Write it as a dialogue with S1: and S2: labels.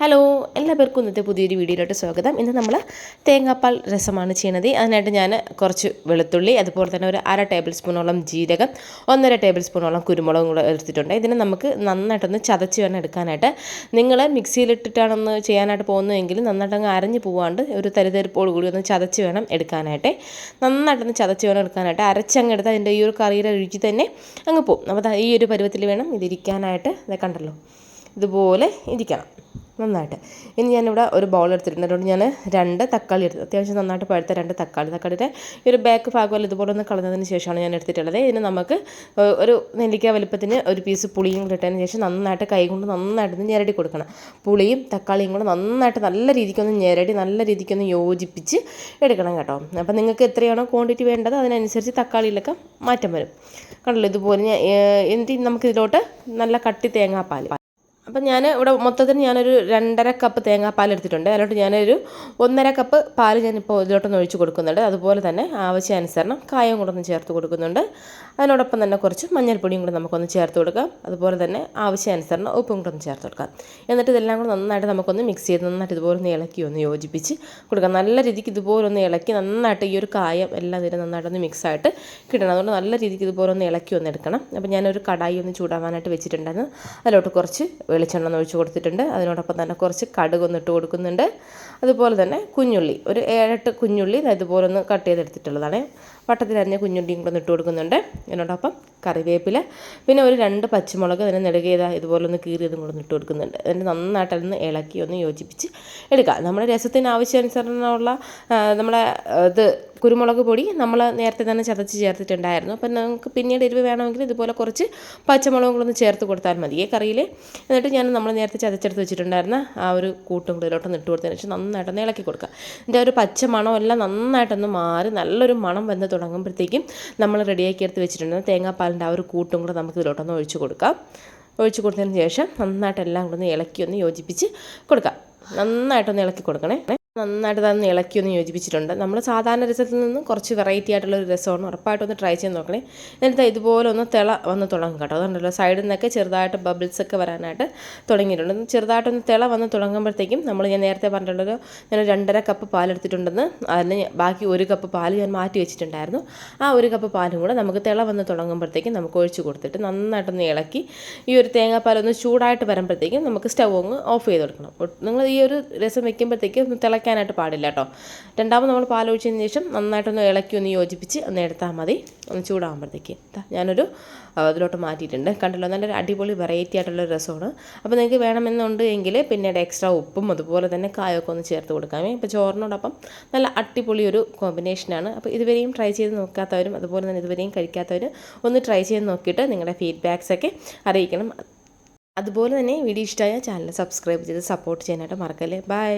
S1: Hello എല്ലാവർക്കും ഇന്നത്തെ പുതിയൊരു വീഡിയോയിലോട്ട് സ്വാഗതം. ഇന്ന് നമ്മൾ തേങ്ങാപ്പാൽ രസമാണ് ചെയ്യുന്നത്. അതിനായിട്ട് ഞാൻ കുറച്ച് വെളുത്തുള്ളി അതുപോലെ തന്നെ ഒരു അര ടേബിൾ സ്പൂണോളം ജീരകം ഒന്നര ടേബിൾ സ്പൂണോളം കുരുമുളകും കൂടെ എടുത്തിട്ടുണ്ട്. ഇതിനെ നമുക്ക് നന്നായിട്ടൊന്ന് ചതച്ച് വേണം എടുക്കാനായിട്ട് നിങ്ങൾ മിക്സിയിലിട്ടിട്ടാണൊന്ന് ചെയ്യാനായിട്ട് പോകുന്നതെങ്കിൽ നന്നായിട്ടങ്ങ് അരഞ്ഞ് പോവാണ്ട് ഒരു തരിതരിപ്പോട് കൂടി ഒന്ന് ചതച്ച് വേണം എടുക്കാനായിട്ട്. നന്നായിട്ടൊന്ന് ചതച്ച് വേണം എടുക്കാനായിട്ട്. അരച്ചങ്ങ് എടുത്താൽ അതിന്റെ ഈ ഒരു കറിയുടെ രുചി തന്നെ അങ്ങ് പോകും. അപ്പോൾ ഈ ഒരു പരുവത്തിൽ വേണം ഇതിരിക്കാനായിട്ട്. ഇത് കണ്ടല്ലോ. ഇതുപോലെ ഇരിക്കണം. നന്നായിട്ട്. ഇനി ഞാനിവിടെ ഒരു ബൗൾ എടുത്തിട്ടുണ്ട്. അതുകൊണ്ട് ഞാൻ രണ്ട് തക്കാളി എടുത്തു അത്യാവശ്യം നന്നായിട്ട് പഴുത്ത രണ്ട് തക്കാളി. തക്കാളിയുടെ ഈ ഒരു ബാക്ക് ഭാഗമല്ല ഇതുപോലെ ഒന്ന് കളഞ്ഞതിന് ശേഷമാണ് ഞാൻ എടുത്തിട്ടുള്ളത്. ഇതിന് നമുക്ക് ഒരു നെല്ലിക്ക വലുപ്പത്തിന് ഒരു പീസ് പുളിയും ഇട്ടതിന് ശേഷം നന്നായിട്ട് കൈ കൊണ്ട് നന്നായിട്ട് ഞെരടി കൊടുക്കണം. പുളിയും തക്കാളിയും കൂടെ നന്നായിട്ട് നല്ല രീതിക്കൊന്ന് ഞെരടി നല്ല രീതിക്കൊന്ന് യോജിപ്പിച്ച് എടുക്കണം കേട്ടോ. അപ്പം നിങ്ങൾക്ക് എത്രയാണോ ക്വാണ്ടിറ്റി വേണ്ടത് അതിനനുസരിച്ച് തക്കാളിയിലൊക്കെ മാറ്റം വരും. കണ്ടല്ലോ ഇതുപോലെ എന്നിട്ട് നമുക്കിതിലോട്ട് നല്ല കട്ടി തേങ്ങാപ്പാൽ അപ്പം ഞാൻ ഇവിടെ മൊത്തത്തിൽ ഞാനൊരു രണ്ടര കപ്പ് തേങ്ങാപ്പാൽ എടുത്തിട്ടുണ്ട്. അതിലോട്ട് ഞാനൊരു ഒന്നര കപ്പ് പാൽ ഞാനിപ്പോൾ ഇതിലോട്ടൊന്ന് ഒഴിച്ച് കൊടുക്കുന്നുണ്ട്. അതുപോലെ തന്നെ ആവശ്യാനുസരണം കായം കൂടെ ഒന്ന് ചേർത്ത് കൊടുക്കുന്നുണ്ട്. അതിനോടൊപ്പം തന്നെ കുറച്ച് മഞ്ഞൾപ്പൊടിയും കൂടെ നമുക്കൊന്ന് ചേർത്ത് കൊടുക്കാം. അതുപോലെ തന്നെ ആവശ്യാനുസരണം ഉപ്പും കൂടെ ഒന്ന് ചേർത്ത് കൊടുക്കാം. എന്നിട്ട് ഇതെല്ലാം കൂടെ നന്നായിട്ട് നമുക്കൊന്ന് മിക്സ് ചെയ്ത് നന്നായിട്ട് ഇതുപോലെ ഒന്ന് ഇളക്കി ഒന്ന് യോജിപ്പിച്ച് കൊടുക്കാം. നല്ല രീതിക്ക് ഇതുപോലെ ഒന്ന് ഇളക്കി നന്നായിട്ട് ഈ ഒരു കായം എല്ലാം ഇതിന് നന്നായിട്ടൊന്ന് മിക്സായിട്ട് കിട്ടണം. അതുകൊണ്ട് നല്ല രീതിക്ക് ഇതുപോലെ ഒന്ന് ഇളക്കി ഒന്ന് എടുക്കണം. അപ്പോൾ ഞാനൊരു കടായി ഒന്ന് ചൂടാവാനായിട്ട് വെച്ചിട്ടുണ്ടായിരുന്നു. അതിലോട്ട് കുറച്ച് വെളിച്ചെണ്ണ ഒഴിച്ച് കൊടുത്തിട്ടുണ്ട്. അതിനോടൊപ്പം തന്നെ കുറച്ച് കടുക് കൊടുക്കുന്നുണ്ട്. അതുപോലെ തന്നെ കുഞ്ഞുള്ളി ഒരു ഏഴെട്ട് കുഞ്ഞുള്ളി ഇതുപോലെ ഒന്ന് കട്ട് ചെയ്തെടുത്തിട്ടുള്ളതാണ്. വട്ടത്തിലരിഞ്ഞ കുഞ്ഞുണ്ടിയും കൂടെ ഇട്ട് കൊടുക്കുന്നുണ്ട് അതിനോടൊപ്പം കറിവേപ്പില പിന്നെ ഒരു രണ്ട് പച്ചമുളക് അതിനെ നെടുക ഇതുപോലൊന്ന് ഇതുപോലെ ഒന്ന് കീറിയതും കൂടെ ഇട്ട് കൊടുക്കുന്നുണ്ട് നന്നായിട്ട് അതിന് ഇളക്കി ഒന്ന് യോജിപ്പിച്ച് എടുക്കുക നമ്മുടെ രസത്തിന് ആവശ്യാനുസരണമുള്ള നമ്മുടെ ഇത് കുരുമുളക് പൊടി നമ്മൾ നേരത്തെ തന്നെ ചതച്ച് ചേർത്തിട്ടുണ്ടായിരുന്നു. അപ്പം നമുക്ക് പിന്നീട് എരിവ് വേണമെങ്കിൽ ഇതുപോലെ കുറച്ച് പച്ചമുളകും കൂടെ ഒന്ന് ചേർത്ത് കൊടുത്താൽ മതി. ഈ കറിയിൽ എന്നിട്ട് ഞാൻ നമ്മൾ നേരത്തെ ചതച്ചെടുത്ത് വെച്ചിട്ടുണ്ടായിരുന്ന ആ ഒരു കൂട്ടും കൂടെ ഇതിലോട്ടൊന്ന് ഇട്ട് കൊടുത്തതിന് ശേഷം നന്നായിട്ടൊന്ന് ഇളക്കി കൊടുക്കുക ഇതിന്റെ ഒരു പച്ച മണമെല്ലാം നന്നായിട്ടൊന്ന് മാറി നല്ലൊരു മണം വന്ന് തുടങ്ങുമ്പോഴത്തേക്കും നമ്മൾ റെഡിയാക്കി എടുത്ത് വെച്ചിട്ടുണ്ട്. തേങ്ങാപ്പാലിന്റെ ആ ഒരു കൂട്ടും കൂടെ നമുക്ക് ഇതിലോട്ടൊന്ന് ഒഴിച്ച് കൊടുക്കാം. ഒഴിച്ച് കൊടുത്തതിന് ശേഷം നന്നായിട്ട് എല്ലാം കൂടെ ഒന്ന് ഇളക്കി ഒന്ന് യോജിപ്പിച്ച് കൊടുക്കാം. നന്നായിട്ടൊന്ന് ഇളക്കി കൊടുക്കണേ. നന്നായിട്ട് തന്നെ ഇളക്കി ഒന്ന് യോജിപ്പിച്ചിട്ടുണ്ട്. നമ്മൾ സാധാരണ രസത്തിൽ നിന്നും കുറച്ച് വെറൈറ്റി ആയിട്ടുള്ള ഒരു രസമാണ്. ഉറപ്പായിട്ടൊന്ന് ട്രൈ ചെയ്ത് നോക്കണേ. എന്നിട്ട് ഇതുപോലെ ഒന്ന് തിള വന്ന് തുടങ്ങും കേട്ടോ. അതുകൊണ്ടല്ലോ സൈഡിൽ നിന്നൊക്കെ ചെറുതായിട്ട് ബബിൾസ് ഒക്കെ വരാനായിട്ട് തുടങ്ങിയിട്ടുണ്ട്. ചെറുതായിട്ടൊന്ന് തിള വന്ന് തുടങ്ങുമ്പോഴത്തേക്കും നമ്മൾ ഞാൻ നേരത്തെ പറഞ്ഞിട്ടുള്ളൊരു ഞാൻ രണ്ടര കപ്പ് പാലെടുത്തിട്ടുണ്ടെന്ന് അതിന് ബാക്കി ഒരു കപ്പ് പാൽ ഞാൻ മാറ്റി വെച്ചിട്ടുണ്ടായിരുന്നു. ആ ഒരു കപ്പ് പാലും കൂടെ നമുക്ക് തിള വന്ന് തുടങ്ങുമ്പോഴത്തേക്കും നമുക്ക് ഒഴിച്ച് കൊടുത്തിട്ട് നന്നായിട്ടൊന്ന് ഇളക്കി ഈ ഒരു തേങ്ങാപ്പാലൊന്ന് ചൂടായിട്ട് വരുമ്പോഴത്തേക്കും നമുക്ക് സ്റ്റൗ ഒന്ന് ഓഫ് ചെയ്ത് കൊടുക്കണം. നിങ്ങൾ ഈ ഒരു രസം വെക്കുമ്പോഴത്തേക്കും തിളയ്ക്കാൻ തിളയ്ക്കാനായിട്ട് പാടില്ല കേട്ടോ. രണ്ടാമത് നമ്മൾ പാൽ ഒഴിച്ചതിന് ശേഷം നന്നായിട്ടൊന്ന് ഇളക്കി ഒന്ന് യോജിപ്പിച്ച് ഒന്ന് എടുത്താൽ മതി. ഒന്ന് ചൂടാകുമ്പോഴത്തേക്ക്. ഞാനൊരു അതിലോട്ട് മാറ്റിയിട്ടുണ്ട്. കണ്ടല്ലോ നല്ലൊരു അടിപൊളി വെറൈറ്റി ആയിട്ടുള്ള രസമാണ്. അപ്പോൾ നിങ്ങൾക്ക് വേണമെന്നുണ്ട് എങ്കിൽ പിന്നീട് എക്സ്ട്രാ ഉപ്പും അതുപോലെ തന്നെ കായൊക്കെ ഒന്ന് ചേർത്ത് കൊടുക്കാമേ. ഇപ്പോൾ ചോറിനോടൊപ്പം നല്ല അടിപൊളി ഒരു കോമ്പിനേഷനാണ് അപ്പോൾ ഇതുവരെയും ട്രൈ ചെയ്ത് നോക്കാത്തവരും അതുപോലെ തന്നെ ഇതുവരെയും കഴിക്കാത്തവരും ഒന്ന് ട്രൈ ചെയ്ത് നോക്കിയിട്ട് നിങ്ങളുടെ ഫീഡ്ബാക്സ് ഒക്കെ അറിയിക്കണം. അതുപോലെ തന്നെ വീഡിയോ ഇഷ്ടമായ ചാനൽ സബ്സ്ക്രൈബ് ചെയ്ത് സപ്പോർട്ട് ചെയ്യാനായിട്ട് മറക്കല്ലേ. ബൈ